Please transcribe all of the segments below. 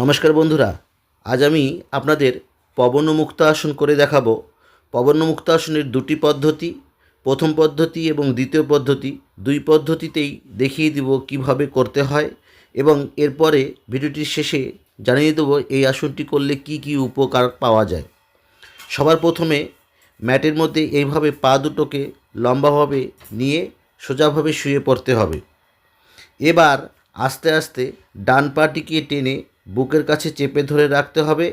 নমস্কার বন্ধুরা, আজ আমি আপনাদের পবনমুক্ত আসন করে দেখাবো। পবনমুক্ত আসনের দুটি পদ্ধতি, প্রথম পদ্ধতি এবং দ্বিতীয় পদ্ধতি, দুই পদ্ধতিতেই দেখিয়ে দিব কীভাবে করতে হয় এবং এরপরে ভিডিওটির শেষে জানিয়ে দেবো এই আসনটি করলে কি কি উপকার পাওয়া যায়। সবার প্রথমে ম্যাটের মধ্যে এইভাবে পা দুটোকে লম্বাভাবে নিয়ে সোজাভাবে শুয়ে পড়তে হবে। এবার আস্তে আস্তে ডান পাটিকে টেনে বুকের কাছে চেপে ধরে রাখতে হবে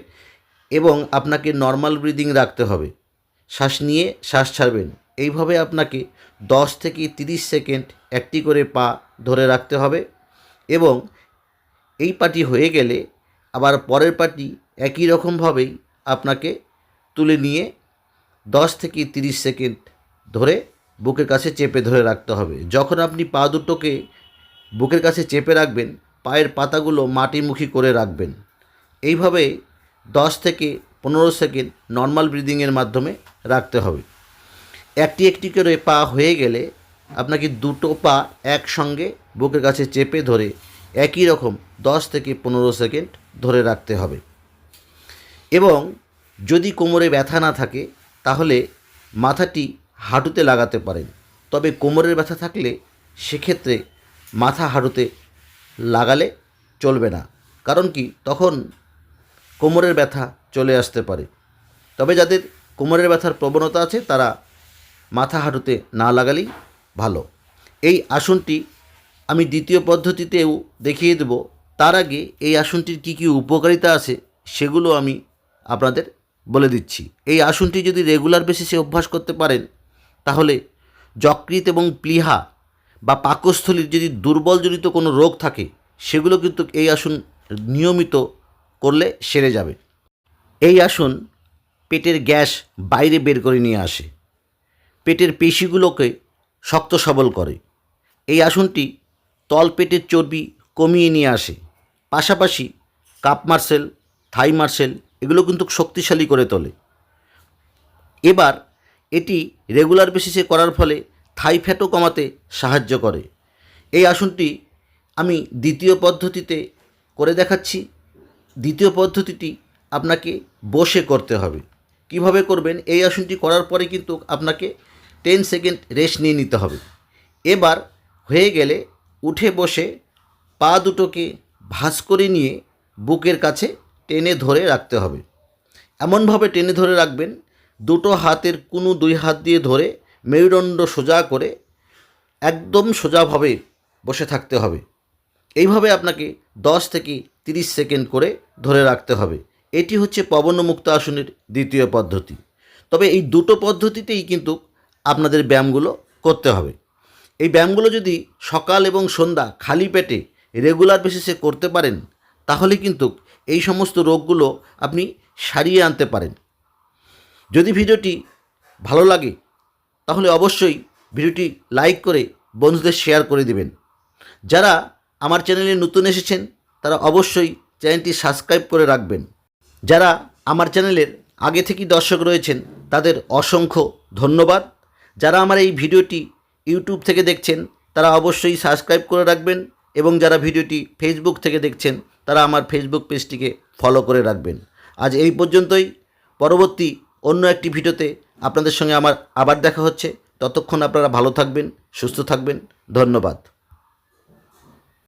এবং আপনাকে নর্মাল ব্রিদিং রাখতে হবে। শ্বাস নিয়ে শ্বাস ছাড়বেন। এইভাবে আপনাকে দশ থেকে তিরিশ সেকেন্ড একটি করে পা ধরে রাখতে হবে এবং এই পাটি হয়ে গেলে আবার পরের পাটি একই রকমভাবেই আপনাকে তুলে নিয়ে দশ থেকে তিরিশ সেকেন্ড ধরে বুকের কাছে চেপে ধরে রাখতে হবে। যখন আপনি পা দুটোকে বুকের কাছে চেপে রাখবেন পায়ের পাতাগুলো মাটিমুখী করে রাখবেন। এইভাবে দশ থেকে পনেরো সেকেন্ড নর্মাল ব্রিদিংয়ের মাধ্যমে রাখতে হবে। একটি একটি করে পা হয়ে গেলে আপনাকে দুটো পা একসঙ্গে বুকের কাছে চেপে ধরে একই রকম দশ থেকে পনেরো সেকেন্ড ধরে রাখতে হবে। এবং যদি কোমরে ব্যথা না থাকে, তাহলে মাথাটি হাঁটুতে লাগাতে পারেন। তবে কোমরের ব্যথা থাকলে সেক্ষেত্রে মাথা হাঁটুতে লাগালে চলবে না। কারণ কি? তখন কোমরের ব্যথা চলে আসতে পারে। তবে যাদের কোমরের ব্যথার প্রবণতা আছে, তারা মাথা হাঁটুতে না লাগালেই ভালো। এই আসনটি আমি দ্বিতীয় পদ্ধতিতেও দেখিয়ে দেব। তার আগে এই আসনটির কী কী উপকারিতা আছে, সেগুলো আমি আপনাদের বলে দিচ্ছি। এই আসনটি যদি রেগুলার বেসিসে অভ্যাস করতে পারেন, তাহলে যকৃত এবং প্লীহা বা পাকস্থলীর যদি দুর্বলজনিত কোনো রোগ থাকে, সেগুলো কিন্তু এই আসন নিয়মিত করলে সেরে যাবে। এই আসন পেটের গ্যাস বাইরে বের করে নিয়ে আসে। পেটের পেশিগুলোকে শক্ত সবল করে। এই আসনটি তল পেটের চর্বি কমিয়ে নিয়ে আসে। পাশাপাশি কাপ মার্সেল, থাই মার্সেল এগুলো কিন্তু শক্তিশালী করে তোলে। এবার এটি রেগুলার বেসিসে করার ফলে থাই ফ্যাটও কমাতে সাহায্য করে। এই আসনটি আমি দ্বিতীয় পদ্ধতিতে করে দেখাচ্ছি। দ্বিতীয় পদ্ধতিটি আপনাকে বসে করতে হবে। কীভাবে করবেন? এই আসনটি করার পরে কিন্তু আপনাকে টেন সেকেন্ড রেস্ট নিয়ে নিতে হবে। এবার হয়ে গেলে উঠে বসে পা দুটোকে ভাঁজ করে নিয়ে বুকের কাছে টেনে ধরে রাখতে হবে। এমনভাবে টেনে ধরে রাখবেন, দুটো হাতের কোনো দুই হাত দিয়ে ধরে মেরুদণ্ড সোজা করে একদম সোজাভাবে বসে থাকতে হবে। এইভাবে আপনাকে দশ থেকে তিরিশ সেকেন্ড করে ধরে রাখতে হবে। এটি হচ্ছে পবনমুক্ত আসনের দ্বিতীয় পদ্ধতি। তবে এই দুটো পদ্ধতিতেই কিন্তু আপনাদের ব্যায়ামগুলো করতে হবে। এই ব্যায়ামগুলো যদি সকাল এবং সন্ধ্যা খালি পেটে রেগুলার বেসিসে করতে পারেন, তাহলে কিন্তু এই সমস্ত রোগগুলো আপনি সারিয়ে আনতে পারেন। যদি ভিডিওটি ভালো লাগে তাহলে অবশ্যই ভিডিওটি লাইক করে বন্ধুদের শেয়ার করে দিবেন। যারা আমার চ্যানেলে নতুন এসেছেন, তারা অবশ্যই চ্যানেলটি সাবস্ক্রাইব করে রাখবেন। যারা আমার চ্যানেলের আগে থেকেই দর্শক রয়েছেন, তাদের অসংখ্য ধন্যবাদ। যারা আমার এই ভিডিওটি ইউটিউব থেকে দেখছেন, তারা অবশ্যই সাবস্ক্রাইব করে রাখবেন এবং যারা ভিডিওটি ফেসবুক থেকে দেখছেন, তারা আমার ফেসবুক পেজটিকে ফলো করে রাখবেন। আজ এই পর্যন্তই। পরবর্তী অন্য একটি ভিডিওতে আপনাদের সঙ্গে আমার আবার দেখা হচ্ছে। ততক্ষণ আপনারা ভালো থাকবেন সুস্থ থাকবেন। ধন্যবাদ।